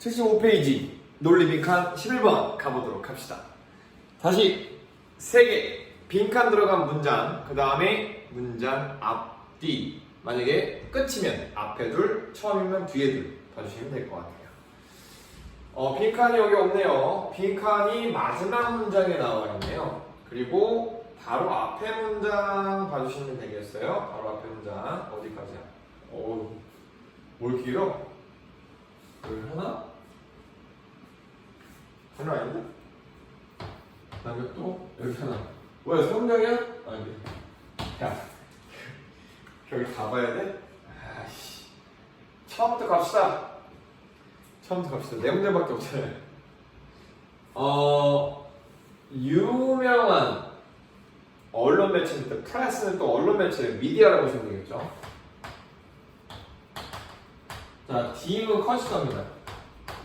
75페이지 논리 빈칸 11번 가보도록 합시다. 다시 세개 빈칸 들어간 문장 그 다음에 문장 앞뒤 만약에 끝이면 앞에 둘 처음이면 뒤에 둘 봐주시면 될 것 같아요. 어, 빈칸이 여기 없네요. 빈칸이 마지막 문장에 나와 있네요. 그리고 바로 앞에 문장 봐주시면 되겠어요. 바로 앞에 문장 어디까지야? 어우, 뭘 길어? 여기 하나? 하나 아닌데? 그다음에 또 여기 하나. 뭐야, 세 문장이야? 아니. 야, 여기 가봐야 돼? 아씨. 처음부터 갑시다. 처음부터 갑시다. 네 문제밖에 없잖아요. 어, 유명한 언론 매체인데 프레스는 또 언론 매체를 미디어라고 되겠죠. 자, D는 컷시입니다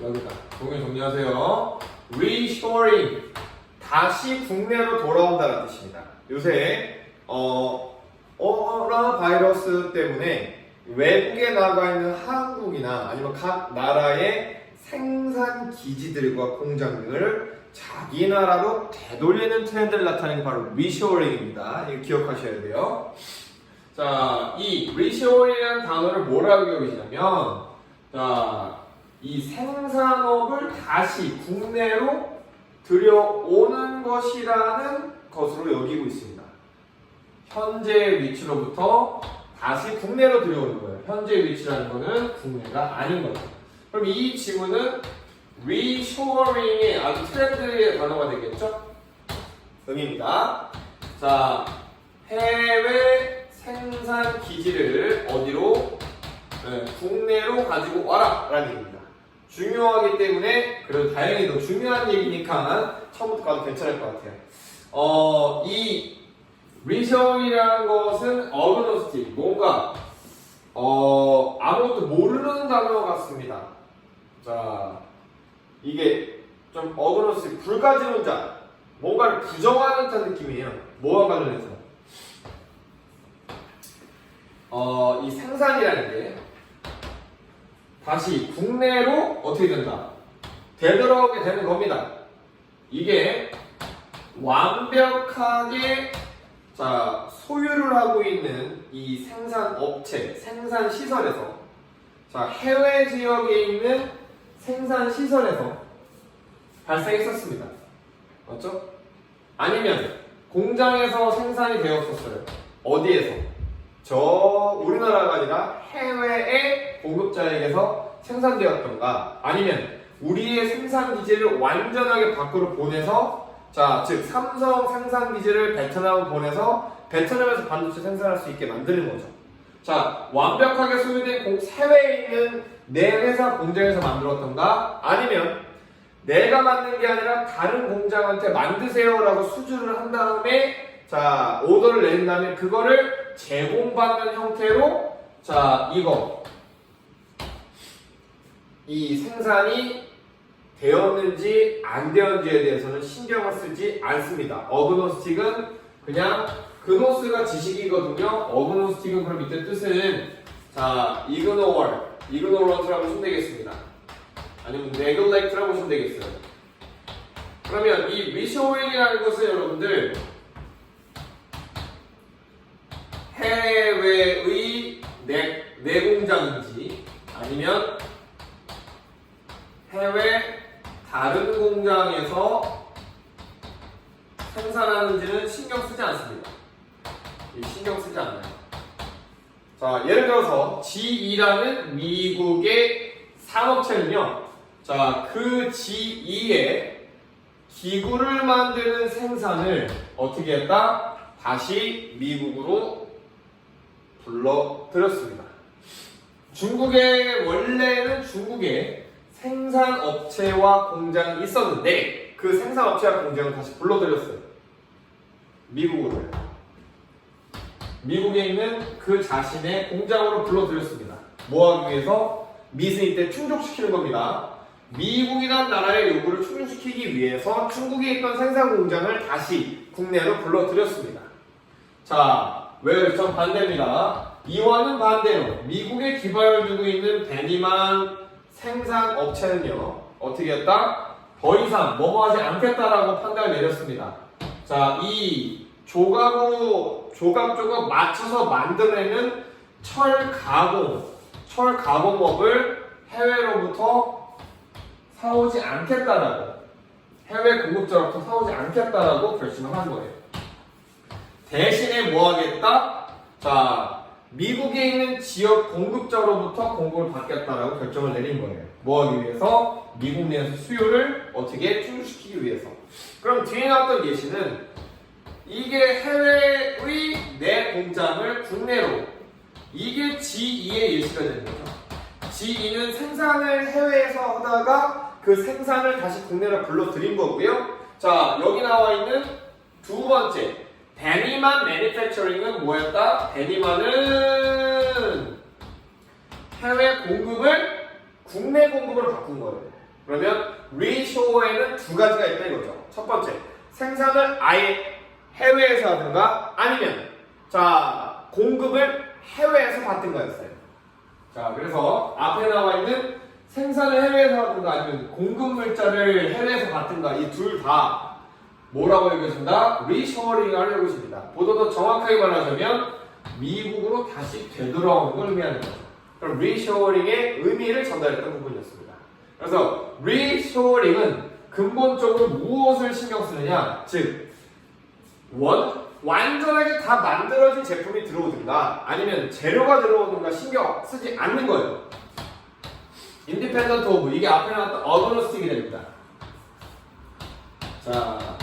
여기다. 동의 정리하세요. Reshoring. 다시 국내로 돌아온다는 뜻입니다. 요새, 어, 코로나 바이러스 때문에 외국에 나가 있는 한국이나 아니면 각 나라의 생산 기지들과 공장 등을 자기 나라로 되돌리는 트렌드를 나타내는 게 바로 리쇼어링입니다. 이거 기억하셔야 돼요. 자, 이 리쇼어링이라는 단어를 뭐라고 여기시냐면, 자, 이 생산업을 다시 국내로 들여오는 것이라는 것으로 여기고 있습니다. 현재 위치로부터 다시 국내로 들여오는 거예요. 현재 위치라는 거는 국내가 아닌 거죠. 그럼 이 지문은 reshoring의 아주 트렌드의 단어가 되겠죠? 응입니다. 자, 해외 생산 기지를 어디로? 네, 국내로 가지고 와라! 라는 얘기입니다. 중요하기 때문에, 그래도 다행히도 중요한 얘기니까 처음부터 가도 괜찮을 것 같아요. 어, 이 리셔이라는 것은 어그노스틱, 뭔가 어, 아무것도 모르는 단어 같습니다. 자, 이게 좀 어그노스틱, 불가지론자, 뭔가를 부정하는 듯한 느낌이에요. 뭐와 관련해서? 어, 이 생산이라는 게 다시 국내로 어떻게 된다? 되돌아오게 되는 겁니다. 이게 완벽하게 자, 소유를 하고 있는 이 생산 업체, 생산 시설에서 자, 해외 지역에 있는 생산 시설에서 발생했었습니다. 맞죠? 아니면 공장에서 생산이 되었었어요. 어디에서? 저 우리나라가 아니라 해외의 공급자에게서 생산되었던가 아니면 우리의 생산 기지를 완전하게 밖으로 보내서 자, 즉 삼성 생산 기지를 베트남 보내서 베트남에서 반도체 생산할 수 있게 만드는 거죠. 자, 완벽하게 소유된 공, 해외에 있는 내 회사 공장에서 만들었던가 아니면 내가 만든 게 아니라 다른 공장한테 만드세요라고 수주를 한 다음에 자, 오더를 낸 다음에 그거를 제공받는 형태로 자, 이거 이 생산이 되었는지 안 되었는지에 대해서는 신경을 쓰지 않습니다. 어그노스틱은 그냥 그노스가 지식이거든요. 어그노스틱은 그럼 밑에 뜻은 자 이그노월, 이그노런트라고 보시면 되겠습니다. 아니면 네글렉트라고 보시면 되겠어요. 그러면 이 리쇼잉이라는 것은 여러분들 해외의 내, 내 공장인지 아니면 해외 다른 공장에서 생산하는지는 신경 쓰지 않습니다. 이 신경 쓰지 않아요. 자, 예를 들어서 G2라는 미국의 산업체는요. 자, 그 G2의 기구를 만드는 생산을 어떻게 했다? 다시 미국으로 불러들였습니다. 중국의 원래는 중국에 생산 업체와 공장이 있었는데 그 생산 업체와 공장을 다시 불러들였어요. 미국으로. 미국에 있는 그 자신의 공장으로 불러들였습니다. 뭐 하기 위해서? 미승이 때 충족시키는 겁니다. 미국이란 나라의 요구를 충족시키기 위해서 중국에 있던 생산 공장을 다시 국내로 불러들였습니다. 자, 왜전 반대입니다. 이와는 반대로 미국에 기반을 두고 있는 베니만 생산 업체는요 어떻게 했다? 더 이상 뭐뭐 하지 않겠다라고 판단을 내렸습니다. 자, 이 조각으로 조각 조각 맞춰서 만들어내는 철 가공, 철 가공업을 해외로부터 사오지 않겠다라고 해외 공급자로부터 사오지 않겠다라고 결심을 한 거예요. 대신에 뭐 하겠다? 자, 미국에 있는 지역 공급자로부터 공급을 받겠다라고 결정을 내린 거예요. 뭐 하기 위해서? 미국 내에서 수요를 어떻게 충족시키기 위해서. 그럼 뒤에 나왔던 예시는 이게 해외의 내 공장을 국내로 이게 G2의 예시가 거죠. G2는 생산을 해외에서 하다가 그 생산을 다시 국내로 불러들인 거고요. 자, 여기 나와 있는 두 번째, 데니만 매니팩처링은 뭐였다? 데니만은 해외 공급을 국내 공급으로 바꾼 거예요. 그러면 리쇼어에는 두 가지가 있다 이거죠. 첫 번째, 생산을 아예 해외에서 하든가 아니면 자 공급을 해외에서 받든 거였어요. 자 그래서 앞에 나와 있는 생산을 해외에서 하든가 아니면 공급 물자를 해외에서 받든가 이 둘 다 뭐라고 읽어준다? 리쇼어링을 하려고 해줍니다. 보다 더 정확하게 말하자면 미국으로 다시 되돌아오는 걸 의미하는 거죠. 그럼 리쇼어링의 의미를 전달했던 부분이었습니다. 그래서 리쇼어링은 근본적으로 무엇을 신경 쓰느냐? 즉 원, 완전하게 다 만들어진 제품이 들어오든가 아니면 재료가 들어오든가 신경 쓰지 않는 거예요. 인디펜던트 오브 이게 앞에 나왔던 어그노스틱이 됩니다. 자,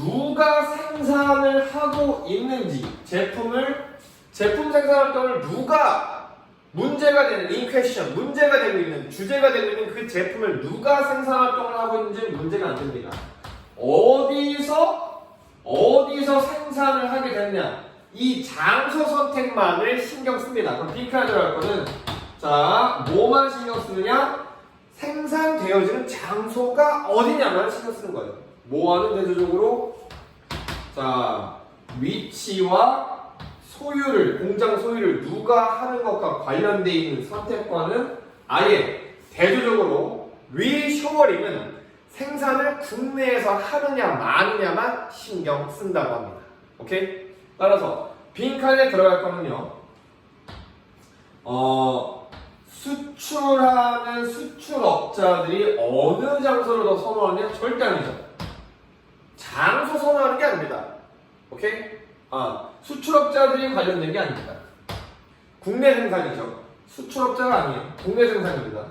누가 생산을 하고 있는지 제품을 제품 생산 활동을 누가 문제가 되는 인퀘션 문제가 되고 있는 주제가 되고 있는 그 제품을 누가 생산 활동을 하고 있는지 문제가 안 됩니다. 어디서 어디서 생산을 하게 됐냐 이 장소 선택만을 신경 씁니다. 그럼 핑크가 들어갈 거는 자 뭐만 신경 쓰느냐 생산되어지는 장소가 어디냐만 신경 쓰는 거예요. 뭐하는 대조적으로 자 위치와 소유를 공장 소유를 누가 하는 것과 관련돼 있는 선택과는 아예 대조적으로 리쇼어링은 생산을 국내에서 하느냐 마느냐만 신경 쓴다고 합니다. 오케이? 따라서 빈칸에 들어갈 거는요. 어 수출하는 수출업자들이 어느 장소를 더 선호하느냐 절대 아니죠. 장소 선호하는 게 아닙니다. 오케이? 아, 수출업자들이 관련된 게 아닙니다. 국내 생산이죠. 수출업자가 아니에요. 국내 생산입니다.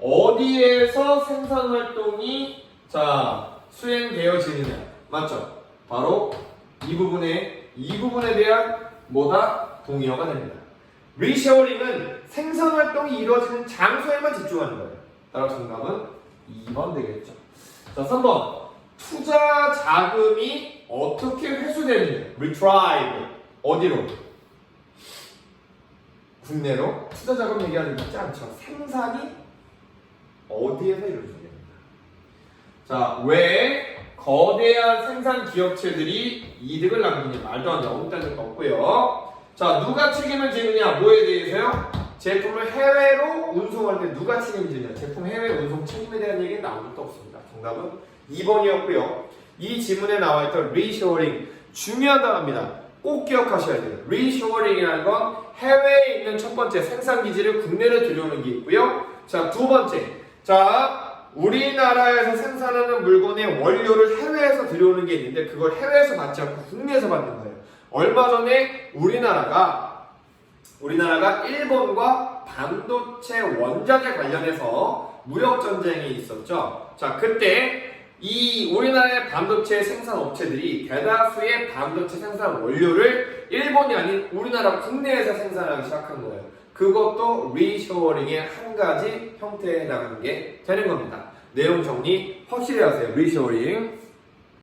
어디에서 생산 활동이 자 수행되어지느냐 맞죠? 바로 이 부분에 이 부분에 대한 뭐다 동의어가 됩니다. 리셔링은 생산 활동이 이루어지는 장소에만 집중하는 거예요. 따라 정답은 2번 되겠죠. 자, 3번. 투자 자금이 어떻게 회수되느냐? retrieve. 어디로? 국내로? 투자 자금 얘기하는 거 있지 않죠. 생산이 어디에서 이루어지냐? 자, 왜 거대한 생산 기업체들이 이득을 남기냐? 말도 안 돼. 때는 없고요. 자, 누가 책임을 지느냐? 뭐에 대해서요? 제품을 해외로 운송할 때 누가 책임지냐? 제품 해외 운송 책임에 대한 얘기는 아무 것도 없습니다. 정답은 2번이었고요. 이 지문에 나와 있던 리쇼어링 중요한 단어입니다. 꼭 기억하셔야 돼요. 리쇼어링이라는 건 해외에 있는 첫 번째 생산 기지를 국내로 들여오는 게 있고요. 자, 두 번째. 자, 우리나라에서 생산하는 물건의 원료를 해외에서 들여오는 게 있는데 그걸 해외에서 받지 않고 국내에서 받는 거예요. 얼마 전에 우리나라가 우리나라가 일본과 반도체 원자재 관련해서 무역 전쟁이 있었죠. 자, 그때 이 우리나라의 반도체 생산 업체들이 대다수의 반도체 생산 원료를 일본이 아닌 우리나라 국내에서 생산하기 시작한 거예요. 그것도 리쇼어링의 한 가지 형태에 해당하는 게 되는 겁니다. 내용 정리 확실히 하세요. 리쇼어링.